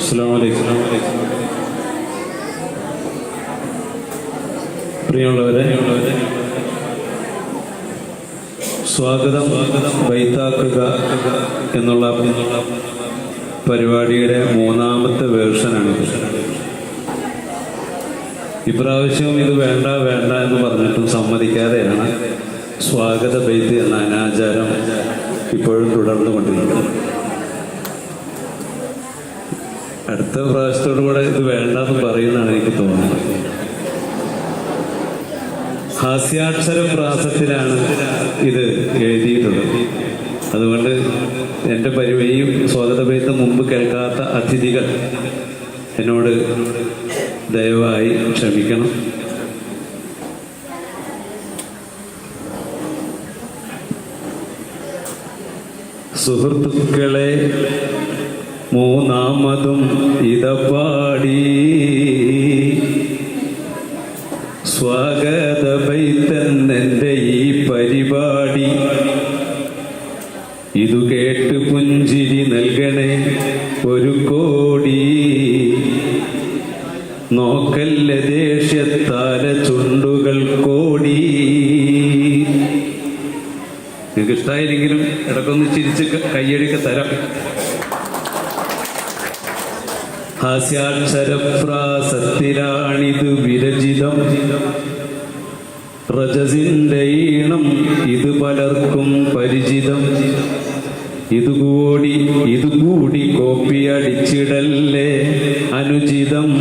അസ്സലാമു അലൈക്കും. പ്രിയമുള്ളവരെ സ്വാഗതം വൈത്താക്കുക എന്നുള്ള പരിപാടിയുടെ മൂന്നാമത്തെ വേർഷനാണിത് ഇപ്രാവശ്യം ഇത് വേണ്ട വേണ്ട എന്ന് പറഞ്ഞിട്ടും സമ്മതിക്കാതെയാണ് സ്വാഗത ബൈത്ത് എന്ന അനാചാരം ഇപ്പോഴും തുടർന്നു കൊണ്ടിരിക്കുന്നത്. അടുത്ത പ്രാവശ്യത്തോടു കൂടെ ഇത് വേണ്ടെന്ന് പറയുന്നതാണ് എനിക്ക് തോന്നുന്നത്. ഹാസ്യാക്ഷര പ്രാസത്തിലാണ് ഇത് എഴുതിയിട്ടുള്ളത്. അതുകൊണ്ട് എന്റെ പരിവയും സ്വാഗതപേത്ത് മുമ്പ് കേൾക്കാത്ത അതിഥികൾ എന്നോട് ദയവായി ക്ഷമിക്കണം. സുഹൃത്തുക്കളെ മൂന്നാമതും ഇതപ്പാടി സ്വാഗത തന്നെ ഈ പരിപാടി. ഹാസ്യാക്ഷരപ്രാസത്തിലാണിത് വിരചിതം. റജസിന്റെ ഈണം ഇത് പലർക്കും പരിചിതം. ഇതുകൂടി ഇതുകൂടി കോപ്പി അടിച്ചിടല്ലേ അനുചിതം.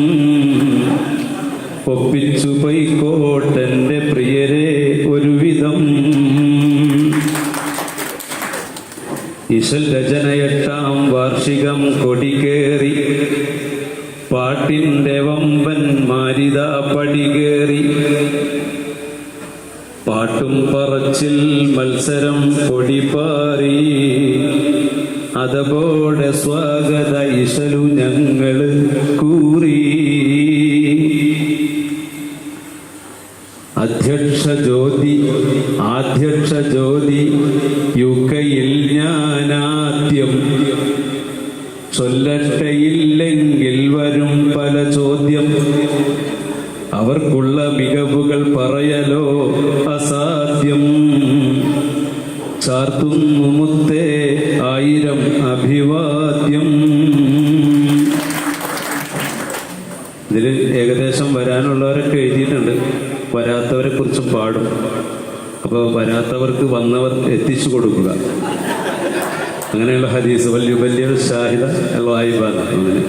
ഒപ്പിച്ചു പൈക്കോട്ടെന്റെ പ്രിയരെ ഒരുവിധം. ഇശൽ രചനയെട്ടാം വാർഷികം കൊടികേറി. പാട്ടിന്റെ വമ്പൻ മാരിത പടികേറി പാട്ടും പറച്ചിൽ മത്സരം കൊടിപ്പാറി അതപോടെ സ്വാഗത ഇശലു ഞങ്ങൾ കൂറി. അധ്യക്ഷ ജ്യോതി ആധ്യക്ഷ ജ്യോതി യുക്കയിൽ ഞാനാദ്യം. ചൊല്ലട്ടയില്ലെങ്കിൽ ഇതിൽ ഏകദേശം വരാനുള്ളവരൊക്കെ എഴുതിയിട്ടുണ്ട്. വരാത്തവരെ കുറിച്ച് പാടും. അപ്പോൾ വരാത്തവർക്ക് വന്നവർ എത്തിച്ചു കൊടുക്കുക. അങ്ങനെയുള്ള ഹദീസ്. വലിയ വലിയ ഷാഹിദ അങ്ങനെ.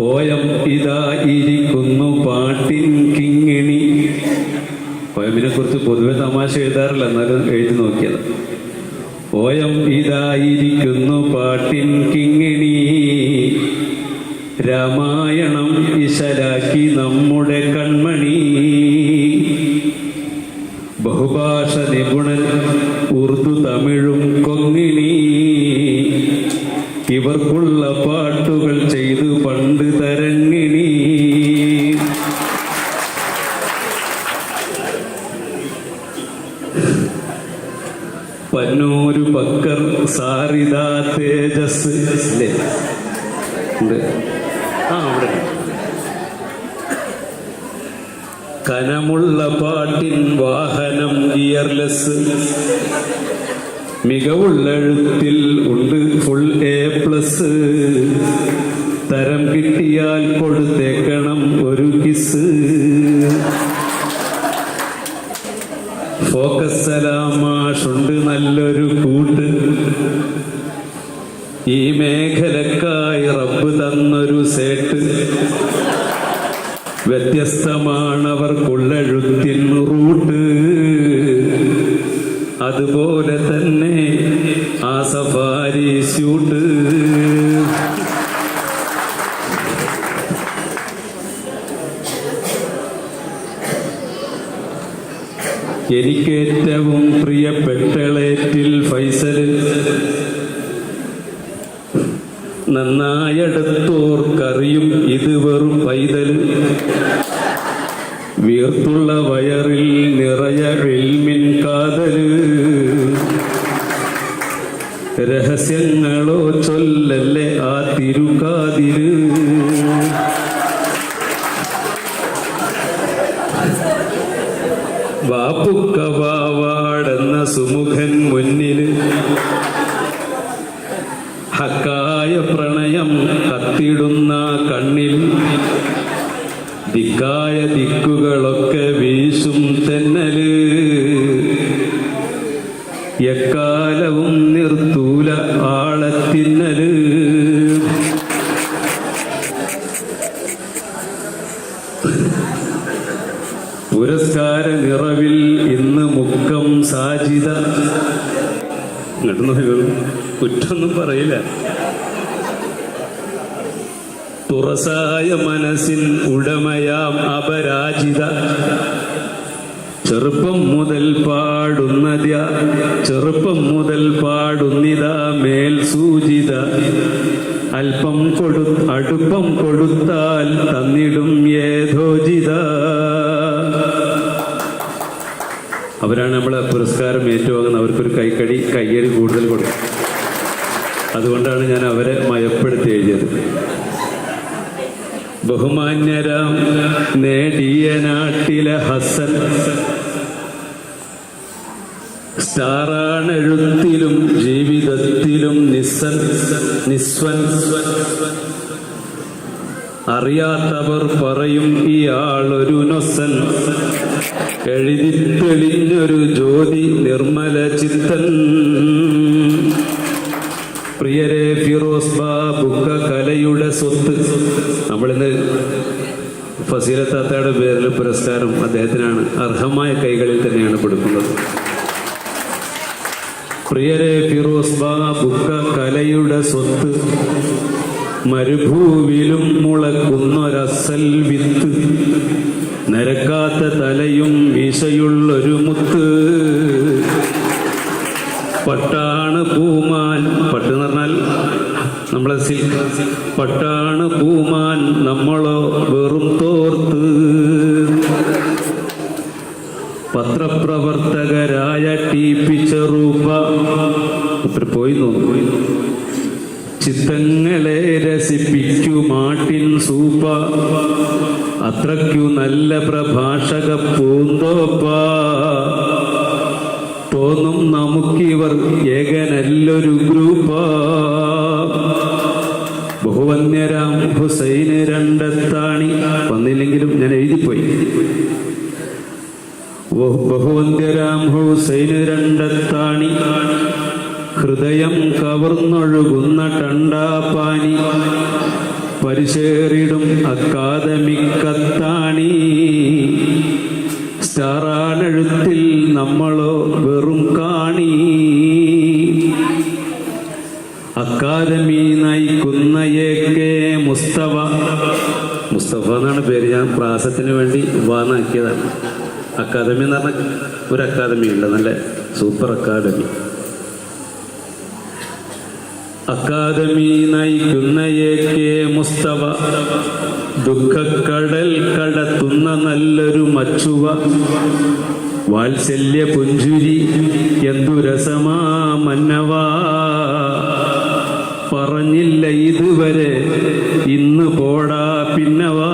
ഓയം ഇതാ ഇരിക്കുന്നു പാട്ടിൻ കിങ്ങിണി. പോയമിനെ കുറിച്ച് പൊതുവെ തമാശ എഴുതാറില്ല എന്നാലും എഴുതി നോക്കിയത്. ഓയം ഇതായിരിക്കുന്നു പാട്ടിൻ കിങ്ങിണി. രാമായണം ഇശലാക്കി നമ്മുടെ കൺമണി. ബഹുഭാഷ നിപുണൻ ഉറുദു തമിഴും കൊങ്ങിണി. ഇവർക്കുള്ള പാട്ടുകൾ ചെയ്തു പണ്ട് തരങ്ങിണി പന്നൂരു പക്കർ സാരിത തേജസ്. ഉണ്ട്. അവിടെ. കനമുള്ള പാട്ടിൻ വാഹനം ഗിയർലെസ് മികവുള്ള എഴുത്തിൽ ഉണ്ട് ഫുൾ എ പ്ലസ് തരം കിട്ടിയാൽ കൊടുത്തേക്കണം അതുപോലെ തന്നെ ആ സഫാരി സ്യൂട്ട്. എനിക്കേറ്റവും പ്രിയപ്പെട്ടളേറ്റിൽ ഫൈസൽ. നന്നായടുത്തോർക്കറിയും ഇത് വെറും പൈതൽ. വീർത്തുള്ള വയറിൽ നിറയ എൽമിൻ രഹസ്യങ്ങളോ ചൊല്ലല്ലേ ആ തിരുക്കാതിര്? വാപ്പുക്ക വാവാടെന്ന സുമുഖൻ മുന്നിൽ ഹക്കായ പ്രണയം കത്തിടുന്ന കണ്ണിൽ ദിക്കായ ദിക്കുകളൊക്കെ ഇങ്ങോട്ട് നോക്കൂ കുറ്റൊന്നും പറയില്ല. തുറസായ മനസ്സിൽ ഉടമയാം അപരാജിത. ചെറുപ്പം മുതൽ പാടുന്ന ചെറുപ്പം മുതൽ പാടുന്നിത മേൽ സൂചിത. അല്പം കൊടു അടുപ്പം കൊടുത്താൽ തന്നിടും ഏതോജിത അവരാണ് നമ്മൾ പുരസ്കാരം ഏറ്റുവാങ്ങുന്നത് അവർക്കൊരു കൈക്കടി കയ്യടി കൂടുതൽ കൊടുക്കും. അതുകൊണ്ടാണ് ഞാൻ അവരെ മയപ്പെടുത്തി എഴുതിയത്. ബഹുമാന്യരാം നേടിയ നാട്ടിലെ ഹസൻ. സ്റ്റാറാണെഴുത്തിലും ജീവിതത്തിലും നിസ്സൻ നിസ്വൻ. അറിയാത്തവർ പറയും ഇയാളൊരു നൊസൻ എഴുതി തെളിഞ്ഞൊരു ജ്യോതി നിർമ്മല ചിത്തൻ. പ്രിയരെ ഫിറോസ് ബാബുക്ക കലയുടെ സ്വത്ത്. നമ്മളിന്ന് ഫസീലത്താത്തയുടെ പേരിൽ പുരസ്കാരം അദ്ദേഹത്തിനാണ് അർഹമായ കൈകളിൽ തന്നെയാണ് കൊടുക്കുന്നത്. പ്രിയരെ ഫിറോസ് ബാബുക്ക കലയുടെ സ്വത്ത്. മരുഭൂവിലും മുളക്കുന്നൊരസൽ വിത്ത്. നരക്കാത്ത തലയും മീശയുള്ളൊരു മുത്ത്. പട്ടാണ് പൂമാൻ പട്ട് എന്ന് പറഞ്ഞാൽ നമ്മളെ പട്ടാണ് പൂമാൻ നമ്മളോ വെറും തോർത്ത്. പത്രപ്രവർത്തകരായ ടി പി ചെറുപ്പ പോയി നോന്നു ചിത്തങ്ങളെ രസിപ്പിക്കുമാട്ടിൻ സൂപ്പ. അത്രയ്ക്കു നല്ല പ്രഭാഷക പൂന്തോപ്പാ. തോന്നും നമുക്കിവർ ഏകനല്ലൊരു ഗ്രൂപ്പ. ബഹുവന്യരാം ഹുസൈന് രണ്ടത്താണി. വന്നില്ലെങ്കിലും ഞാൻ എഴുതിപ്പോയി. ബഹു- ബഹുവന്യരാം ഹുസൈന് രണ്ടത്താണി. ഹൃദയം കവർന്നൊഴുകുന്ന ടണ്ടാപ്പാനി. പരിശേറിടും അക്കാദമിക്കത്താണി സ്റ്റാറാനെഴുത്തിൽ നമ്മളോ വെറും കാണി. അക്കാദമി നയിക്കുന്ന എ കെ മുസ്തഫ. മുസ്തഫ എന്നാണ് പേര്. ഞാൻ പ്രാസത്തിന് വേണ്ടി വാനാക്കിയതാണ് അക്കാദമി എന്ന് പറഞ്ഞ ഒരു അക്കാദമി ഉണ്ട് നല്ല സൂപ്പർ അക്കാദമി. അക്കാദമി നയിക്കുന്ന എ കെ മുസ്തഫ. ദുഃഖക്കടൽ കടത്തുന്ന നല്ലൊരു മച്ചുവ. വാത്സല്യ പുഞ്ചുരി എന്തു രസമാ പറഞ്ഞില്ല ഇതുവരെ ഇന്ന് പോടാ പിന്നവാ.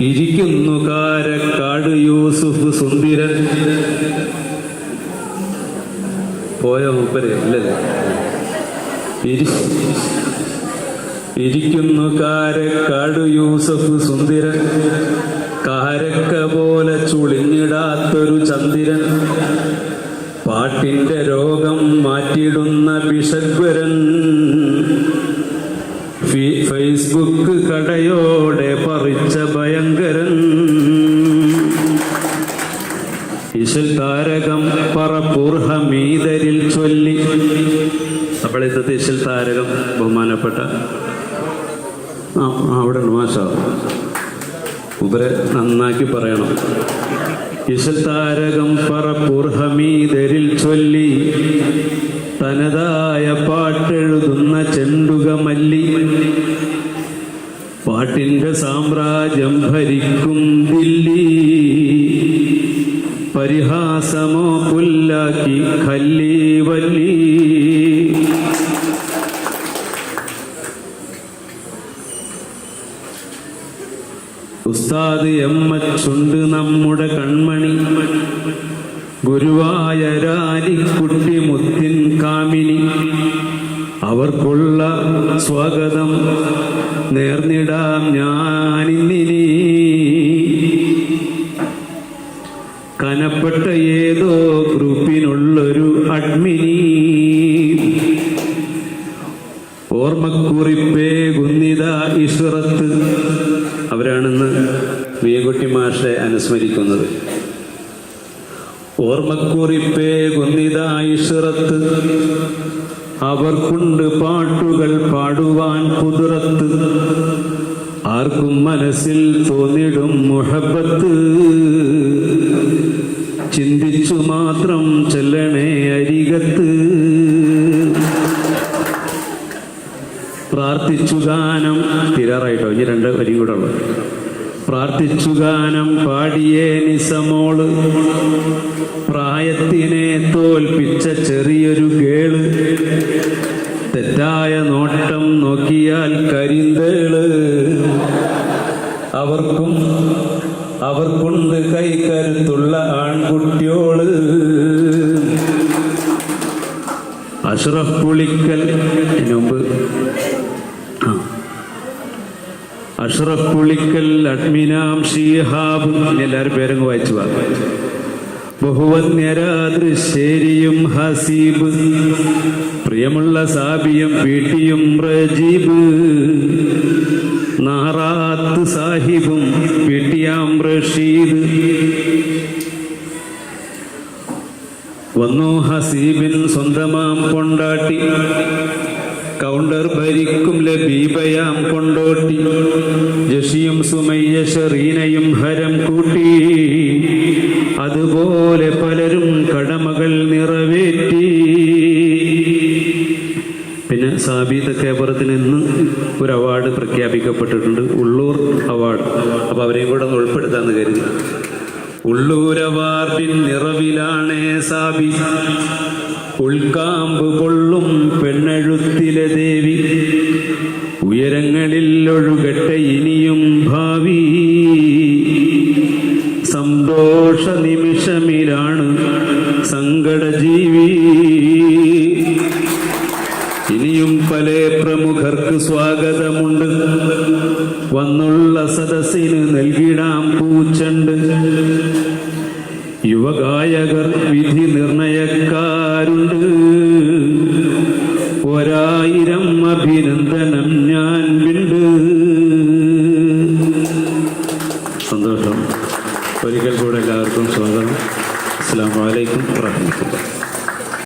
ഇരിക്കുന്നു കാരക്കാട് യൂസുഫ് സുന്ദിരൻ. പോയ മൂപ്പര് ഇല്ലല്ലേ ഇരിക്കുന്നു കാരക്കാടു യൂസഫ് സുന്ദിരൻ. കാരക്ക പോലെ ചുളിഞ്ഞിടാത്തൊരു ചന്ദ്രൻ. പാട്ടിന്റെ രോഗം മാറ്റിടുന്ന ബിഷഗ്വരൻ ഫേസ്ബുക്ക് കടയോടെ പറിച്ച ഭയങ്കരൻ. ഇശൽ താരകം പറപ്പൂർ ഹമീദരിൽ ചൊല്ലി അപ്പോൾ ഇശൽ താരകം ബഹുമാനപ്പെട്ട ആ അവിടെ ഉണ്ട് മാഷാ. ഇവരെ നന്നാക്കി പറയണം. ഇശൽ താരകം പറപ്പൂർ ഹമീദരിൽ ചൊല്ലി തനതായ പാട്ടെഴുതുന്ന ചെണ്ടുക മല്ലി. പാട്ടിന്റെ സാമ്രാജ്യം ഭരിക്കും ദില്ലി. പരിഹാസമോ പുല്ലാക്കി ഖല്ലി ഉസ്താദ് എമ്മച്ചുണ്ട് നമ്മുടെ കൺമണി. ഗുരുവായ രാലിക്കുട്ടി മുത്തിൻ കാമിനി. അവർക്കുള്ള സ്വാഗതം നേർന്നിടാം ഞാനിന്നിനി. കനപ്പെട്ട ഏതോ ഗുന്നിത ഇഷറത്ത് അവർക്കുണ്ട് പാട്ടുകൾ പാടുവാൻ കുതിറത്ത് ആർക്കും മനസ്സിൽ തോന്നിടും മുഹബത്ത്. ചിന്തിച്ചു മാത്രം ചെല്ലണേ അരികത്ത്. പ്രാർത്ഥിച്ചു ഗാനം. തീരാറായിട്ടോ? ഇനി രണ്ട് വരിയും കൂടെ ഉള്ളത് പ്രാർത്ഥിച്ചു ഗാനം പാടിയേ നിസമോൾ. പ്രായത്തിനെ തോൽപ്പിച്ച ചെറിയൊരു കേൾ തെറ്റായ നോട്ടം നോക്കിയാൽ കരിന്തേൾ. അവർക്കും അവർക്കുണ്ട് കൈക്കരുത്തുള്ള ആൺകുട്ടിയോൾ. അഷ്റഫ് പുളിക്കൽ ഇതിനു മുമ്പ് ആ. അഷ്റഫ് പുളിക്കൽ അഡ്മിനാം ഷീഹാബ് എല്ലാവരും പേരങ്ങ് വായിച്ചു ബഹുവന്യരാദൃശ്ശേരിയും ഹസീബ് പ്രിയമുള്ള സാബിയും പീട്ടിയും റജീബ് നാറാത്ത് സാഹിബും പീട്ടിയാം റഷീദ്. വന്നു ഹസീബിൻ സ്വന്തമാം കൊണ്ടാട്ടി കൗണ്ടർ ഭരിക്കും ലബീബയാം കൊണ്ടോട്ടി. ഷറീനയും ഹരം കൂട്ടി. അതുപോലെ പലരും കടമകൾ നിറവേറ്റി. പിന്നെ സാബിത കേബറത്തിന് ഇന്ന് ഒരു അവാർഡ് പ്രഖ്യാപിക്കപ്പെട്ടിട്ടുണ്ട്. ഉള്ളൂർ അവാർഡ്. അപ്പോൾ അവരെയും കൂടെ ഒന്ന് ഉൾപ്പെടുത്താന്ന് കരുതി. ഉള്ളൂരവാർഡിൻ നിറവിലാണേ സാബി ഉൾക്കാമ്പ് കൊള്ളും പെണ്ണെഴുത്തിലെ ദേവി. ഉയരങ്ങളിൽ ഒഴുകട്ടെ. വന്നുള്ള സദസ്സിന് നൽകിടാം പൂച്ചണ്ട്. യുവഗായകർ വിധി